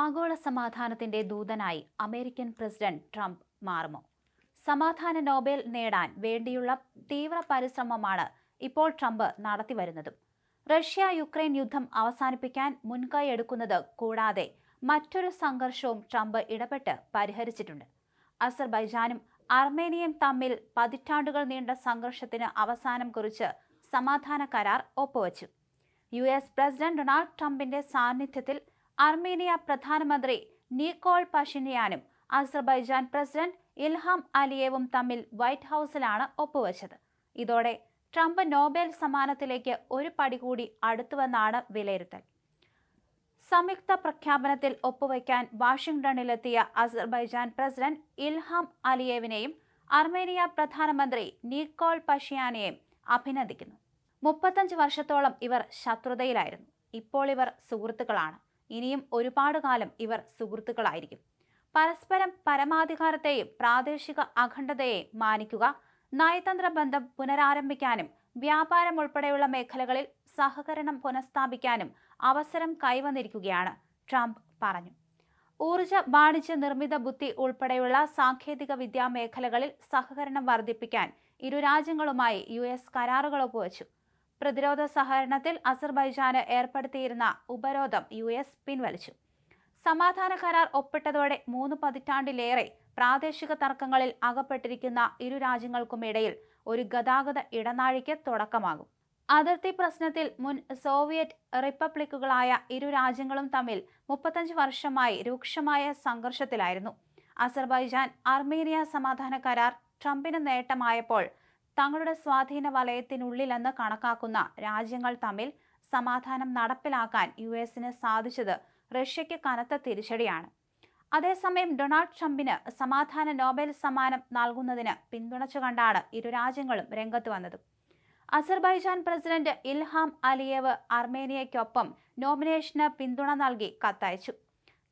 ആഗോള സമാധാനത്തിന്റെ ദൂതനായി American president Trump മാറുമോ? സമാധാന നോബൽ നേടാൻ വേണ്ടിയുള്ള തീവ്ര പരിശ്രമമാണ് ഇപ്പോൾ ട്രംപ് നടത്തിവരുന്നതും റഷ്യ യുക്രൈൻ യുദ്ധം അവസാനിപ്പിക്കാൻ മുൻകൈ എടുക്കുന്നത് കൂടാതെ മറ്റൊരു സംഘർഷവും ട്രംപ് ഇടപെട്ട് പരിഹരിച്ചിട്ടുണ്ട്. അസർബൈജാനും അർമേനിയയും തമ്മിൽ പതിറ്റാണ്ടുകൾ നീണ്ട സംഘർഷത്തിന് അവസാനം കുറിച്ച് സമാധാന കരാർ ഒപ്പുവച്ചു. യു എസ് പ്രസിഡന്റ് ഡൊണാൾഡ് ട്രംപിന്റെ സാന്നിധ്യത്തിൽ അർമേനിയ പ്രധാനമന്ത്രി നിക്കോൾ പഷിനിയാനും അസർബൈജാൻ പ്രസിഡന്റ് ഇൽഹാം അലിയേവും തമ്മിൽ വൈറ്റ് ഹൗസിലാണ് ഒപ്പുവച്ചത്. ഇതോടെ ട്രംപ് നോബൽ സമ്മാനത്തിലേക്ക് ഒരു പടി കൂടി അടുത്തുവെന്നാണ് വിലയിരുത്തൽ. സംയുക്ത പ്രഖ്യാപനത്തിൽ ഒപ്പുവയ്ക്കാൻ വാഷിംഗ്ടണിലെത്തിയ അസർബൈജാൻ പ്രസിഡന്റ് ഇൽഹാം അലിയേവിനെയും അർമേനിയ പ്രധാനമന്ത്രി നിക്കോൾ പഷിയാനെയും അഭിനന്ദിക്കുന്നു. മുപ്പത്തഞ്ച് വർഷത്തോളം ഇവർ ശത്രുതയിലായിരുന്നു. ഇപ്പോൾ ഇവർ സുഹൃത്തുക്കളാണ്. ഇനിയും ഒരുപാട് കാലം ഇവർ സുഹൃത്തുക്കളായിരിക്കും. പരസ്പരം പരമാധികാരത്തെയും പ്രാദേശിക അഖണ്ഡതയെയും മാനിക്കുക നയതന്ത്ര ബന്ധം പുനരാരംഭിക്കാനും വ്യാപാരം ഉൾപ്പെടെയുള്ള മേഖലകളിൽ സഹകരണം പുനഃസ്ഥാപിക്കാനും അവസരം കൈവന്നിരിക്കുകയാണ് ട്രംപ് പറഞ്ഞു. ഊർജ വാണിജ്യ നിർമ്മിത ബുദ്ധി ഉൾപ്പെടെയുള്ള സാങ്കേതിക വിദ്യാ മേഖലകളിൽ സഹകരണം വർദ്ധിപ്പിക്കാൻ ഇരു രാജ്യങ്ങളുമായി യു എസ് കരാറുകൾ ഒപ്പുവച്ചു. പ്രതിരോധ സഹകരണത്തിൽ അസർബൈജാന് ഏർപ്പെടുത്തിയിരുന്ന ഉപരോധം യു എസ് പിൻവലിച്ചു. സമാധാന കരാർ ഒപ്പിട്ടതോടെ മൂന്ന് പതിറ്റാണ്ടിലേറെ പ്രാദേശിക തർക്കങ്ങളിൽ അകപ്പെട്ടിരിക്കുന്ന ഇരു രാജ്യങ്ങൾക്കുമിടയിൽ ഒരു ഗതാഗത ഇടനാഴിക്ക് തുടക്കമാകും. അതിർത്തി പ്രശ്നത്തിൽ മുൻ സോവിയറ്റ് റിപ്പബ്ലിക്കുകളായ ഇരു രാജ്യങ്ങളും തമ്മിൽ മുപ്പത്തഞ്ച് വർഷമായി രൂക്ഷമായ സംഘർഷത്തിലായിരുന്നു. അസർബൈജാൻ അർമേനിയ സമാധാന കരാർ ട്രംപിന് നേട്ടമായപ്പോൾ തങ്ങളുടെ സ്വാധീന വലയത്തിനുള്ളിലെന്ന് കണക്കാക്കുന്ന രാജ്യങ്ങൾ തമ്മിൽ സമാധാനം നടപ്പിലാക്കാൻ യു എസിന് സാധിച്ചത് റഷ്യയ്ക്ക് കനത്ത തിരിച്ചടിയാണ്. അതേസമയം ഡൊണാൾഡ് ട്രംപിന് സമാധാന നോബൽ സമ്മാനം നൽകുന്നതിന് പിന്തുണച്ചു കണ്ടാണ് ഇരു രാജ്യങ്ങളും രംഗത്ത് വന്നത്. അസർബൈജാൻ പ്രസിഡന്റ് ഇൽഹാം അലിയേവ് അർമേനിയയ്ക്കൊപ്പം നോമിനേഷന് പിന്തുണ നൽകി കത്തയച്ചു.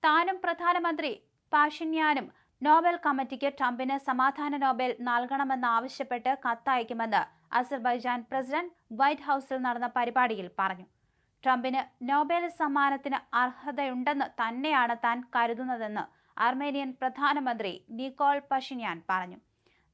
താനും പ്രധാനമന്ത്രി പാഷിന്യാനും നോബൽ കമ്മിറ്റിക്ക് ട്രംപിന് സമാധാന നോബൽ നൽകണമെന്ന് ആവശ്യപ്പെട്ട് കത്തയക്കുമെന്ന് അസർബൈജാൻ പ്രസിഡന്റ് വൈറ്റ് ഹൌസിൽ നടന്ന പരിപാടിയിൽ പറഞ്ഞു. ട്രംപിന് നോബൽ സമ്മാനത്തിന് അർഹതയുണ്ടെന്ന് തന്നെയാണ് താൻ കരുതുന്നതെന്ന് അർമേനിയൻ പ്രധാനമന്ത്രി നിക്കോൾ പഷിന്യാൻ പറഞ്ഞു.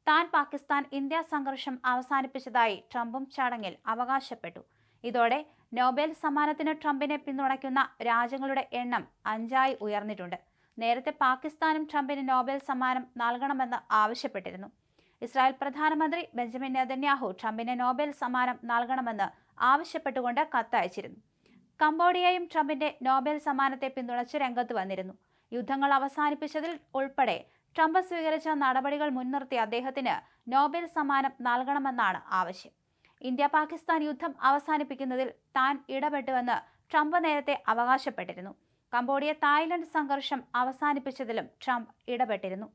താൻ പാകിസ്ഥാൻ ഇന്ത്യ സംഘർഷം അവസാനിപ്പിച്ചതായി ട്രംപും ചടങ്ങിൽ അവകാശപ്പെട്ടു. ഇതോടെ നോബൽ സമ്മാനത്തിന് ട്രംപിനെ പിന്തുണയ്ക്കുന്ന രാജ്യങ്ങളുടെ എണ്ണം അഞ്ചായി ഉയർന്നിട്ടുണ്ട്. നേരത്തെ പാകിസ്ഥാനും ട്രംപിന് നോബൽ സമ്മാനം നൽകണമെന്ന് ആവശ്യപ്പെട്ടിരുന്നു. ഇസ്രായേൽ പ്രധാനമന്ത്രി ബെഞ്ചമിൻ നെതന്യാഹു ട്രംപിന് നോബൽ സമ്മാനം നൽകണമെന്ന് ആവശ്യപ്പെട്ടുകൊണ്ട് കത്തയച്ചിരുന്നു. കംബോഡിയയും ട്രംപിന്റെ നോബൽ സമ്മാനത്തെ പിന്തുണച്ച് രംഗത്ത് വന്നിരുന്നു. യുദ്ധങ്ങൾ അവസാനിപ്പിച്ചതിൽ ഉൾപ്പെടെ ട്രംപ് സ്വീകരിച്ച നടപടികൾ മുൻനിർത്തി അദ്ദേഹത്തിന് നോബൽ സമ്മാനം നൽകണമെന്നാണ് ആവശ്യം. ഇന്ത്യ പാകിസ്ഥാൻ യുദ്ധം അവസാനിപ്പിക്കുന്നതിൽ താൻ ഇടപെട്ടുവെന്ന് ട്രംപ് നേരത്തെ അവകാശപ്പെട്ടിരുന്നു. കംബോഡിയ തായ്ലൻഡ് സംഘർഷം അവസാനിപ്പിച്ചതിലും ട്രംപ് ഇടപെട്ടിരുന്നു